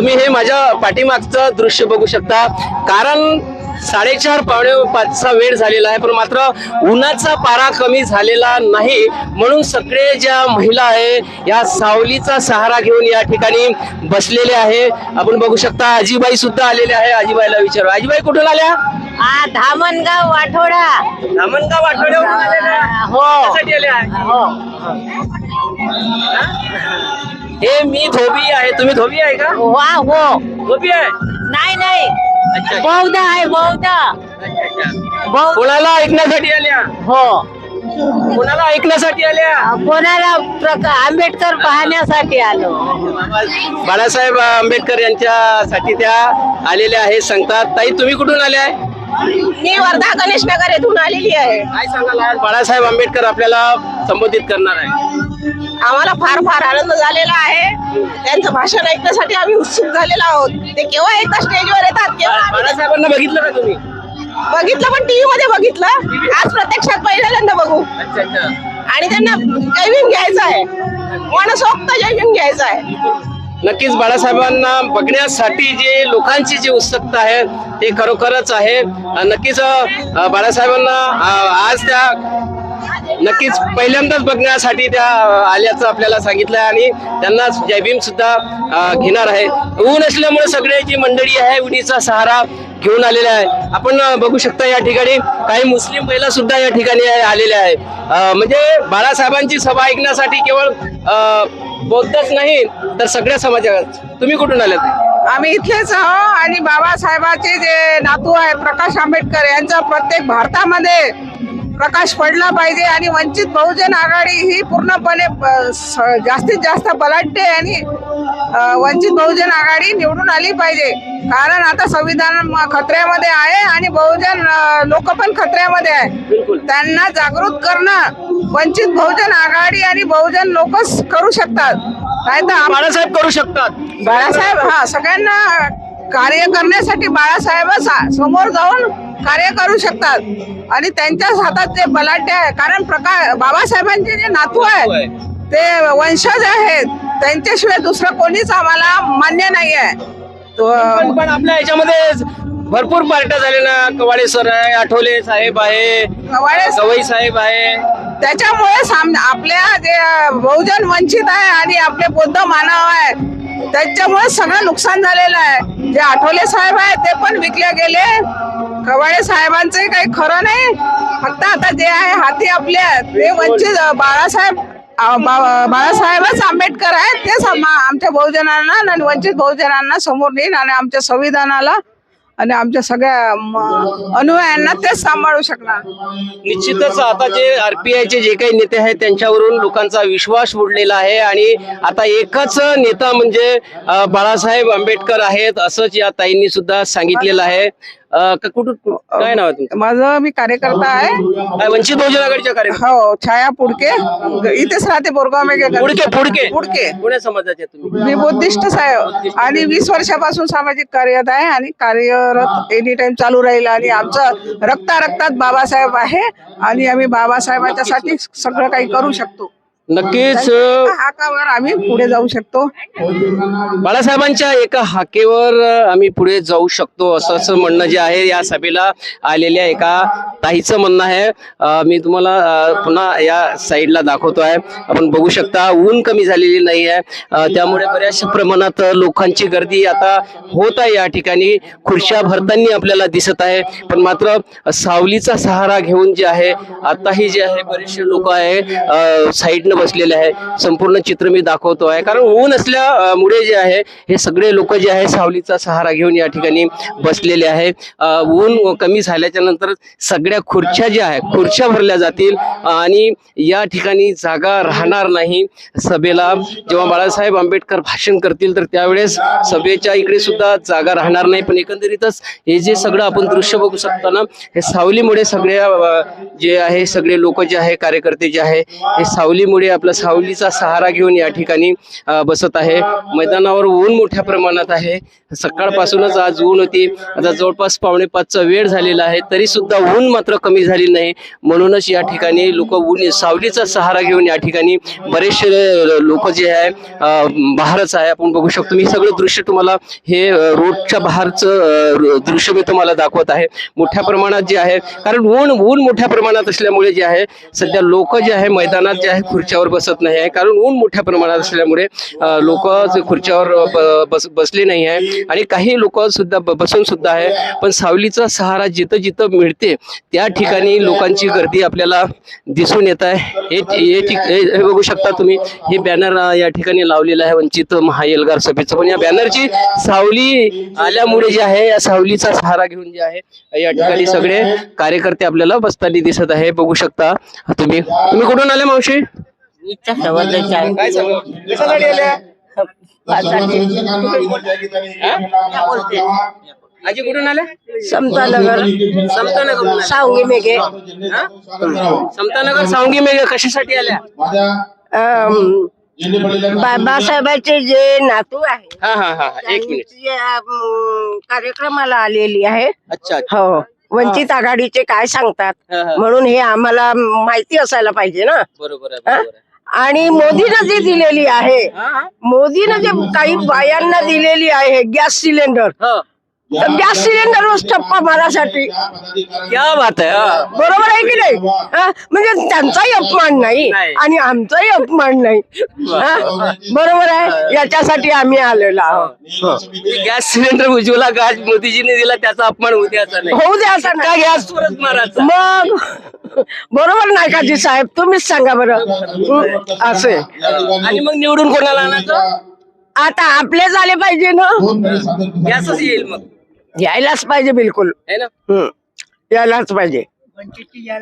तुम्ही हे माझ्या पाठीमागचं दृश्य बघू शकता. कारण साडेचार पावणे पाचचा वेळ झालेला आहे पण मात्र उन्हाचा पारा कमी झालेला नाही. म्हणून सगळे ज्या महिला आहे या सावलीचा सहारा घेऊन या ठिकाणी बसलेले आहे. आपण बघू शकता आजीबाई सुद्धा आलेले आहे. आजीबाईला विचारू. आजीबाई कुठून आल्या? धामणगाव वाठोडा. धामणगाव आलेल्या हो. आहे? हो? हे मी धोबी आहे. तुम्ही धोबी आहे का? वा हो. धोबी आहे? नाही नाही. अच्छा बौद्ध आहे बौद्ध. अच्छा, अच्छा. बौद्ध. कोणाला ऐकण्यासाठी आल्या? हो. कोणाला ऐकण्यासाठी आल्या? कोणाला प्रका आंबेडकर पाहण्यासाठी आलो. बाळासाहेब आंबेडकर यांच्यासाठी त्या आलेल्या आहेत सांगतात. ताई तुम्ही कुठून आल्या? आहे मी वर्धा गणेश नगर येथून आलेली आहे. काय सांगाल आज? बाळासाहेब आंबेडकर आपल्याला संबोधित करणार आहे आम्हाला फार फार आनंद झालेला आहे. त्यांचं भाषण ऐकण्यासाठी आम्ही उत्सुक झालेलो आहोत. ते केव्हा एकदा स्टेजवर येतात केव्हा बाळासाहेबांना बघितलं का तुम्ही? बघितलं पण टीव्ही मध्ये बघितलं. आज प्रत्यक्षात पहिल्यांदा बघू. अच्छा अच्छा. आणि त्यांना जैविन घ्यायचं आहे. मनसोक्त जैविन घ्यायचं आहे. नक्कीच बाळासाहेबांना बघण्यासाठी जे लोकांची जी उत्सुकता आहे ते खरोखरच आहे. अं, नक्कीच अं, बाळासाहेबांना अं, आज त्या नक्कीच पहिल्यांदाच बघण्यासाठी त्या आल्याचं आपल्याला सांगितलं आहे आणि त्यांना जयभीम सुद्धा घेणार आहे. ऊन असल्यामुळे सगळे जी मंडळी आहे उन्हीचा सहारा घेऊन आलेला आहे. आपण बघू शकता या ठिकाणी काही मुस्लिम महिला सुद्धा या ठिकाणी आलेल्या आहे. म्हणजे बाळासाहेबांची सभा ऐकण्यासाठी केवळ बौद्धच नाही तर सगळ्या समाजात. तुम्ही कुठून आलात? आम्ही इथलेच आहो आणि बाबासाहेबाचे जे नातू आहे प्रकाश आंबेडकर यांचा प्रत्येक भारतामध्ये प्रकाश पडला पाहिजे आणि वंचित बहुजन आघाडी ही पूर्णपणे जास्तीत जास्त बलाढ्य आणि वंचित बहुजन आघाडी निवडून आली पाहिजे. कारण आता संविधान म- खतऱ्यामध्ये आहे आणि बहुजन लोक पण खतऱ्यामध्ये आहे. त्यांना जागृत करणं वंचित बहुजन आघाडी आणि बहुजन लोकच करू शकतात. नाही तर बाळासाहेब करू शकतात. बाळासाहेब हा सगळ्यांना कार्य करण्यासाठी बाळासाहेब समोर जाऊन कार्य करू शकतात. आणि त्यांच्याच हातात जे बलाढ्य आहे कारण प्रकाश बाबासाहेबांचे जे नातू आहे. ते वंशज आहेत. त्यांच्याशिवाय दुसरं कोणीच आम्हाला मान्य नाही आहे तो पण पण आपल्या याच्यामध्ये भरपूर पार्ट्या झाल्या ना कवाडे सर आहे आठवले साहेब आहे गवई साहेब आहे. त्याच्यामुळे आपल्या जे बहुजन वंचित आहे आणि आपले बौद्ध मानव आहे त्याच्यामुळे सगळं नुकसान झालेलं आहे. जे आठवले साहेब आहे ते पण विकले गेले. कवाळे साहेबांचं काही खरं नाही. फक्त आता जे आहे हाती आपल्या ते वंचित बाळासाहेब बाळासाहेबच आंबेडकर आहेत. तेच आमच्या बहुजनांना आणि वंचित बहुजनांना समोर नेईन आणि आमच्या संविधानाला आणि आमच्या सगळ्या अनुयायांना तेच सांभाळू शकणार. निश्चितच आता जे आरपीआयचे जे काही नेते आहेत त्यांच्यावरून लोकांचा विश्वास उडलेला आहे आणि आता एकच नेता म्हणजे बाळासाहेब आंबेडकर आहेत असंच या ताईंनी सुद्धा सांगितलेलं आहे. क- कुठून काय नाव आहे तुमचं? माझं मी कार्यकर्ता आहे. काय वंचित बहुजन आघाडीच्या कार्य हो छाया पुडके. इथेच राहते बोरगाव मेघे पुडके पुडके. पुडके. पुणे समाजाचे तुम्ही. मी बुद्धिस्ट आहे आणि वीस वर्षापासून सामाजिक कार्यरत आहे आणि कार्यरत एनी टाइम चालू राहील आणि आमचं रक्ता रक्तात बाबासाहेब आहे आणि आम्ही बाबासाहेबांच्यासाठी सगळं काही करू शकतो. नक्कीच हाकावर आम्ही पुढे जाऊ शकतो. बाळासाहेबांच्या एका हाकेवर आम्ही पुढे जाऊ शकतो असं असं म्हणणं जे आहे या सभेला आलेल्या एका ताईचं म्हणणं आहे. अ, मी तुम्हाला अ, पुन्हा या साईडला दाखवतो आहे आपण बघू शकता ऊन कमी झालेली नाही आहे. अ, त्यामुळे बऱ्याचशा प्रमाणात लोकांची गर्दी आता होत आहे या ठिकाणी. खुर्च्या भरताना आपल्याला दिसत आहे. पण मात्र सावलीचा सहारा घेऊन जे आहे आताही जे आहे बरेचसे लोक आहे अ, साईडनं बसलेले आहे. संपूर्ण चित्र मी दाखवतो आहे. कारण ऊन असल्यामुळे जे आहे हे सगळे लोक जे आहे सावलीचा सहारा घेऊन या ठिकाणी बसलेले आहे. ऊन कमी झाल्याच्यानंतर सगळ्या खुर्च्या ज्या आहे खुर्च्या भरल्या जातील आणि या ठिकाणी जागा राहणार नाही. सभेला जेव्हा बाळासाहेब आंबेडकर भाषण करतील तर त्यावेळेस सभेच्या इकडे सुद्धा जागा राहणार नाही. पण एकंदरीतच हे जे सगळं आपण दृश्य बघू शकतो ना हे सावलीमुळे सगळ्या जे आहे सगळे लोक जे आहे कार्यकर्ते जे आहे हे सावलीमुळे आपला सावलीचा सहारा घेऊन या ठिकाणी बसत आहे. मैदानावर ऊन मोठ्या प्रमाणात आहे. सकाळपासूनच आज ऊन होती. आता जवळपास पावणे पाचचा वेळ झालेला आहे. तरी सुद्धा ऊन मात्र कमी झाली नाही. म्हणूनच या ठिकाणी लोक ऊन सावलीचा सहारा घेऊन या ठिकाणी बरेचसे लोक जे आहे बाहेरच आहे. आपण बघू शकतो. मी सगळं दृश्य तुम्हाला हे रोडच्या बाहेरचं दृश्य मी तुम्हाला दाखवत आहे. मोठ्या प्रमाणात जे आहे कारण ऊन ऊन मोठ्या प्रमाणात असल्यामुळे जे आहे सध्या लोक जे आहे मैदानात जे आहे खुर्च्या खुर्च्यावर बसत नाही आहे. कारण ऊन मोठ्या प्रमाणात असल्यामुळे लोक खुर्च्यावर बस बसले नाही आहे. आणि काही लोक सुद्धा बसून सुद्धा आहे. पण सावलीचा सहारा जिथं जिथं मिळते त्या ठिकाणी लोकांची गर्दी आपल्याला दिसून येत आहे. हे हे बघू शकता तुम्ही. हे बॅनर या ठिकाणी लावलेलं आहे वंचित महाएलगार सभेचं. पण या बॅनरची सावली आल्यामुळे जे आहे या सावलीचा सहारा घेऊन जे आहे या ठिकाणी सगळे कार्यकर्ते आपल्याला बसताना दिसत आहे. बघू शकता तुम्ही. तुम्ही कुठून आले मावशी? काय सांगा कशासाठी आल्या? आजी कुठून आल्या? समतानगर. समतानगर सावंगी मेघे. समतानगर सावंगी मेघ कशासाठी आल्या? अम, बाबासाहेबांचे जे नातू आहे हा हा हा एक मिनिट. त्यांची, अम, कार्यक्रमाला आलेली आहे. अच्छा अच्छा. हो वंचित आघाडीचे काय सांगतात? हा, हा. म्हणून हे आम्हाला माहिती असायला पाहिजे ना. बरोबर आहे बरोबर आहे. आणि मोदीनं जी दिलेली आहे. मोदीनं जे काही बायांना दिलेली आहे गॅस सिलेंडर. तर गॅस सिलेंडरवर ठप्पा मारासाठी. क्या बात आहे हा. बरोबर आहे की नाही? हा? म्हणजे त्यांचाही अपमान नाही नाही. आणि आमचाही अपमान नाही. हा? बरोबर आहे? याच्यासाठी आम्ही आलेलो आहोत. गॅस सिलेंडर उज्ज्वला गॅस मोदीजीने दिला त्याचा अपमान होऊ द्यायचा नाही. होऊ द्या असं का नाही गॅसवरच मारायचा. मग? बरोबर नाही का जी साहेब तुम्हीच सांगा बरं. हं? असे. आणि मग निवडून कोणाला आणायचं? आता आपले झाले पाहिजे ना? गॅसच येईल मग. यायलाच पाहिजे बिलकुल. है ना. यायलाच पाहिजे.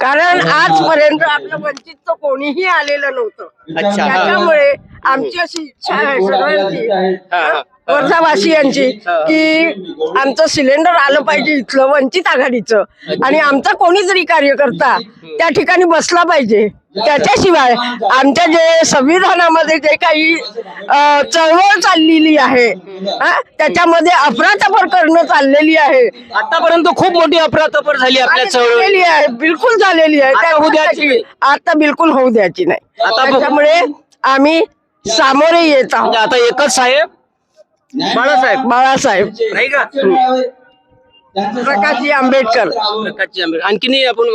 कारण आजपर्यंत आपलं वंचितचं कोणीही आलेलं नव्हतं. अच्छा. हा. त्याच्यामुळे आमची अशी इच्छा आहे सर्वांची हा, हा. वर्धावासियांची की आमचं सिलेंडर आलं पाहिजे इथलं वंचित आघाडीचं. आणि आमचा कोणी जरी कार्यकर्ता त्या ठिकाणी बसला पाहिजे त्याच्याशिवाय आमच्या जे संविधानामध्ये जे काही चळवळ चाललेली आहे त्याच्यामध्ये अफरातफर करणं चाललेली आहे. आतापर्यंत खूप मोठी अफरातफर झाली आपल्या चळवळी आहे बिलकुल झालेली आहे. त्या- होऊ द्यायची. आता बिलकुल होऊ द्यायची नाही. त्याच्यामुळे आम्ही सामोरे येत आहोत. म्हणजे आता एकच साहेब बाळासाहेब. बाळासाहेब. नाही का? प्रकाशजी आंबेडकर. प्रकाशजी आंबेडकर. आणखीनही आपण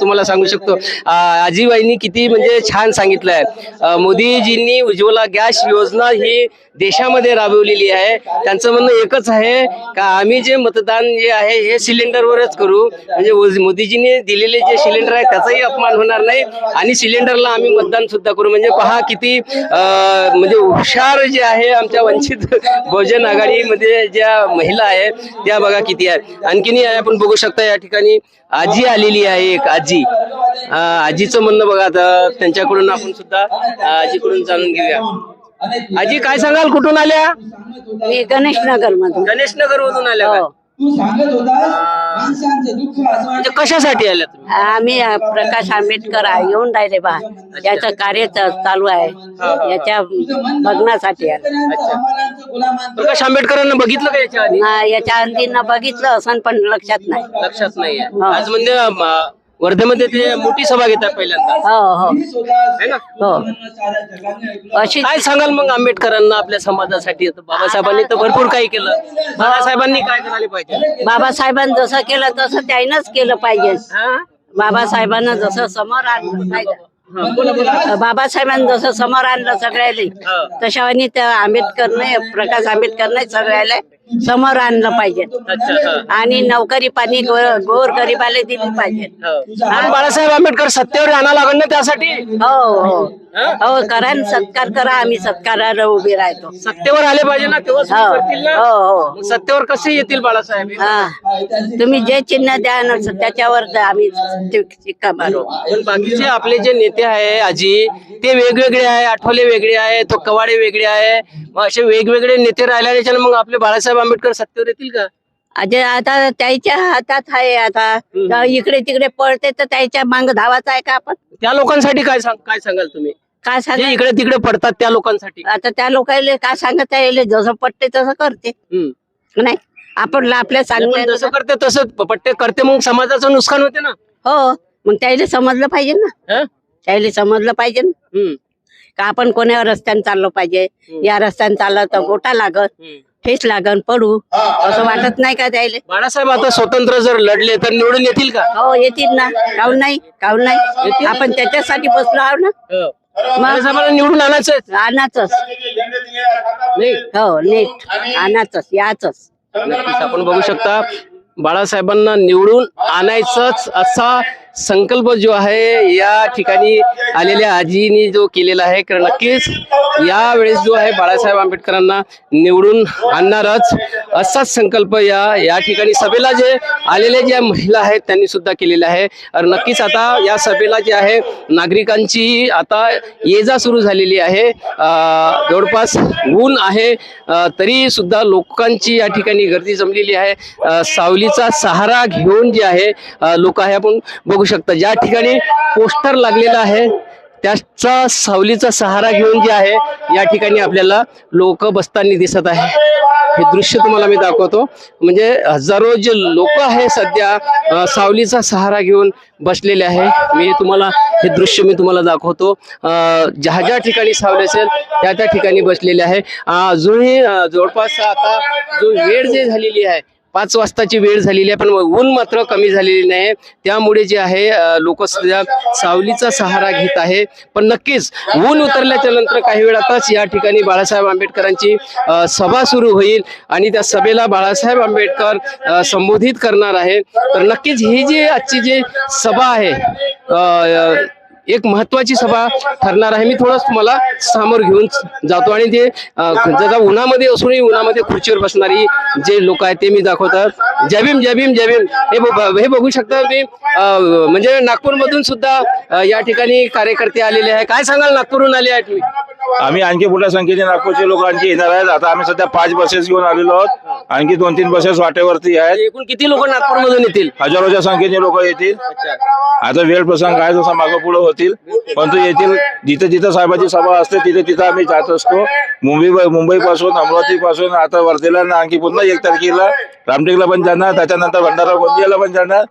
तुम्हाला सांगू शकतो. आजीबाईंनी किती म्हणजे छान सांगितलंय अ, मोदीजींनी उज्ज्वला गॅस योजना ही देशामध्ये राबवलेली आहे. त्यांचं म्हणणं एकच आहे का आम्ही जे मतदान जे आहे हे सिलेंडरवरच करू. म्हणजे मोदीजींनी दिलेले जे सिलेंडर आहे त्याचाही अपमान होणार नाही. आणि सिलेंडरला आम्ही मतदान सुद्धा करू. म्हणजे पहा किती म्हणजे हुशार जे आहे आमच्या वंचित बहुजन आघाडीमध्ये ज्या महिला आहे त्या बघा किती आहेत आणखीनही आहे आपण बघू शकता या ठिकाणी आजी आलेली आहे एक आजी. आजीचं म्हणणं बघा आता त्यांच्याकडून आपण सुद्धा आजीकडून जाणून घेऊया. आजी काय सांगाल? कुठून आल्या? मी गणेश नगर मधून गणेश नगर मधून आल्या का? म्हणजे कशासाठी आल्या तुम्ही? आम्ही अ, प्रकाश आंबेडकर आहे, येऊन राहिले बा. याचं कार्य च- चालू आहे याच्या बघण्यासाठी आले. प्रकाश आंबेडकरांना बघितलं का याच्या आधी? ना, याच्या अंतींना बघितलं असं पण लक्षात नाही. लक्षात नाहीये. आज म्हणजे वर्धेमध्ये ते मोठी सभा घेतात पहिल्यांदा. हो हो. है ना? हो. अशी काय सांगाल मग आंबेडकरांना आपल्या समाजासाठी? आता बाबासाहेबांनी तर भरपूर काही केलं. बाबासाहेबांनी काय करायला पाहिजे? बाबासाहेबांनी जसं केलं तसं त्यानंच केलं पाहिजे. हा? बाबासाहेबांना जसं समोर आणलं पाहिजे. हा, बोला बोला. बाबासाहेबांनी जसं समोर आणलं सगळ्याले हा. तशावानी त्या आंबेडकरने प्रकाश आंबेडकरने सगळ्याला समोर आणलं पाहिजे. अच्छा. आणि नोकरी पाणी गोर गरिबाला दिली पाहिजे. हो. आणि बाळासाहेब आंबेडकर सत्तेवर आणा लागल ना त्यासाठी? हो हो. हा? करा न सत्कार करा. आम्ही सत्काराला उभे राहतो. सत्तेवर आले पाहिजे ना तेव्हा सुरू हो करतील ना? हो हो. मग सत्तेवर कसे येतील बाळासाहेब? हा. तुम्ही जे चिन्ह द्या न त्याच्यावर आम्ही शिक- शिक्का मारू. पण बाकीचे आपले जे नेते आहे आजी ते वेगवेगळे आहे आठवले वेगळे आहे तो कवाडे वेगळे आहे. मग असे वेगवेगळे नेते राहिल्या त्याच्यानं मग आपले बाळासाहेब आंबेडकर सत्तेवर येतील का? अजे आता त्याच्या हातात आहे आता. इकडे तिकडे पळते तर त्याच्या मांग धावाचा आहे का आपण? त्या लोकांसाठी काय सांग काय सांगाल तुम्ही? काय सांगा इकडे तिकडे पडतात त्या लोकांसाठी. आता त्या लोकांना काय सांगत आहे जसं पटते तसं करते. नाही आपण आपल्या चांगल्या जसं करते तसं पट्टे करते मग समाजाचं नुकसान होते ना. हो मग त्याला समजलं पाहिजे ना? त्याला समजलं पाहिजे ना. का आपण कोण्या रस्त्याने चाललो पाहिजे. या रस्त्याने चाललं तर गोटा लागत. ठेच लागन पडू. असं वाटत नाही का त्याला? बाळासाहेब आता स्वतंत्र जर लढले तर निवडून येतील का? हो येतील ना. काहून नाही? काहून नाही? आपण त्याच्यासाठी बसलो आहो ना. बाळासाहेबांना निवडून आणायचं आणाच नाही. हो नीट. आणाच याच नक्कीच आपण बघू शकता बाळासाहेबांना निवडून आणायचंच असा संकल्प जो आहे या ठिकाणी आलेल्या आजीनी जो केलेला आहे कारण नक्कीच यावेळेस जो आहे बाळासाहेब आंबेडकरांना निवडून आणणारच असाच संकल्प या या ठिकाणी सभेला जे आलेल्या ज्या महिला आहेत त्यांनी सुद्धा केलेला आहे. आणि नक्कीच आता या सभेला जे आहे नागरिकांची आता ये जा सुरू झालेली आहे. जवळपास ऊन आहे तरी सुद्धा लोकांची या ठिकाणी गर्दी जमलेली आहे. सावलीचा सहारा घेऊन जे आहे लोक आहे आपण बघू शकता. ज्या ठिकाणी पोस्टर लागलेला आहे त्याचा सावलीचा सहारा घेऊन जे आहे या ठिकाणी आपल्याला लोक बसताना दिसत आहे. हे दृश्य तुम्हाला मी दाखवतो. म्हणजे हजारो जे लोक आहे सध्या सावलीचा सहारा घेऊन बसलेले आहे. मी तुम्हाला हे दृश्य मी तुम्हाला दाखवतो. ज्या ज्या ठिकाणी सावली असेल त्या त्या ठिकाणी बसलेले आहे. अजूनही जवळपास आता जो वेळ जे झालेली आहे पाच वाजताची वेळ झालेली आहे पण ऊन मात्र कमी झालेली नाही. त्यामुळे जे आहे लोक सध्या सावलीचा सहारा घेत आहे. पण नक्कीच ऊन उतरल्याच्या नंतर काही वेळातच या ठिकाणी बाळासाहेब आंबेडकरांची सभा सुरू होईल आणि त्या सभेला बाळासाहेब आंबेडकर संबोधित करणार आहे. तर नक्कीच ही जी आजची जी सभा आहे एक महत्वाची सभा ठरणार आहे. मी थोडंच तुम्हाला समोर घेऊन जातो आणि ते जरा उन्हामध्ये असूनही उन्हामध्ये खुर्चीवर बसणारी जे लोक आहेत ते मी दाखवतात. जय भीम जय भीम जय भीम. हे हे बघू शकता मी म्हणजे नागपूरमधून सुद्धा या ठिकाणी कार्यकर्ते आलेले आहे काय सांगाल? नागपूरहून आले आहेत तुम्ही. आम्ही आणखी मोठ्या संख्येने नागपूरचे लोक आणखी येणार आहेत. आता आम्ही सध्या पाच बसेस घेऊन आलेलो आहोत. आणखी दोन तीन बसेस वाटेवरती आहेत. एकूण किती लोक नागपूरमधून येतील? हजारोच्या संख्येने लोक येतील. आता वेळ प्रसंग आहे जसा मागं पुढे होतील. परंतु येथील जिथे जिथे साहेबाची सभा असते तिथे तिथे आम्ही जात असतो. मुंबई मुंबई पासून अमरावती पासून आता वर्धेला आणि आणखी पुन्हा एक तारखेला रामटेकला पण जाणार त्याच्यानंतर भंडारा गोंदियाला पण जाणार.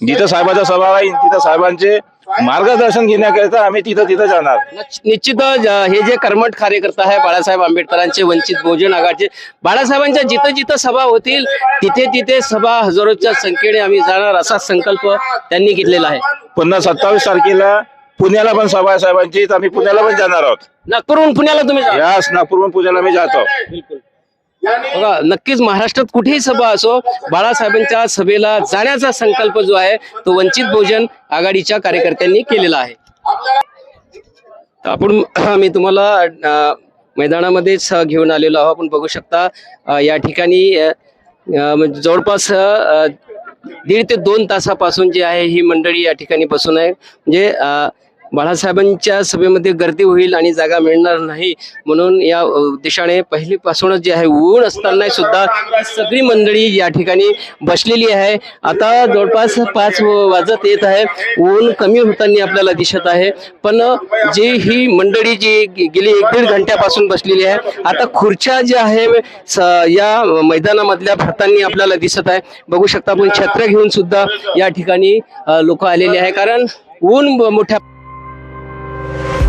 जिथं साहेबाचा सभा राहील तिथं साहेबांचे मार्गदर्शन घेण्याकरिता आम्ही तिथं तिथं जाणार. निश्चितच अ, हे जे कर्मठ कार्यकर्ता आहे बाळासाहेब आंबेडकरांचे वंचित बहुजन आघाडीचे बाळासाहेबांच्या जिथं जिथं सभा होतील तिथे तिथे सभा हजारोच्या संख्येने आम्ही जाणार असा संकल्प त्यांनी घेतलेला आहे. पुन्हा सत्तावीस तारखेला पुण्याला पण सभा आहे साहेबांची तर आम्ही पुण्याला पण जाणार आहोत. नागपूरहून पुण्याला तुम्ही जा. यास नागपूरहून पुण्याला मी जातो. बिलकुल. बघा नक्कीच महाराष्ट्रात कुठेही सभा असो बाळासाहेबांच्या सभेला जाण्याचा संकल्प जो आहे तो वंचित बहुजन आघाडीच्या कार्यकर्त्यांनी केलेला आहे. आपण मी तुम्हाला मैदानामध्येच घेऊन आलेलो आहोत. आपण बघू शकता या ठिकाणी म्हणजे जवळपास दीड ते दोन तासापासून जी आहे ही मंडळी या ठिकाणी बसून आहे. म्हणजे बाळासाहेबांच्या सभेमध्ये गर्दी होईल आणि जागा मिळणार नाही म्हणून या देशाने पहिलीपासूनच जे आहे ऊन असताना सुद्धा सगळी मंडळी या ठिकाणी बसलेली आहे. आता जवळपास पाच वाजत येत आहे. ऊन कमी होताना आपल्याला दिसत आहे. पण जी ही मंडळी जी गे- गेली एक दीड घंट्यापासून बसलेली आहे आता खुर्च्या ज्या आहे स- या मैदानामधल्या भरताना आपल्याला दिसत आहे. बघू शकता आपण छत्र घेऊन सुद्धा या ठिकाणी लोक आलेले आहे. कारण ऊन मोठ्या Thank you.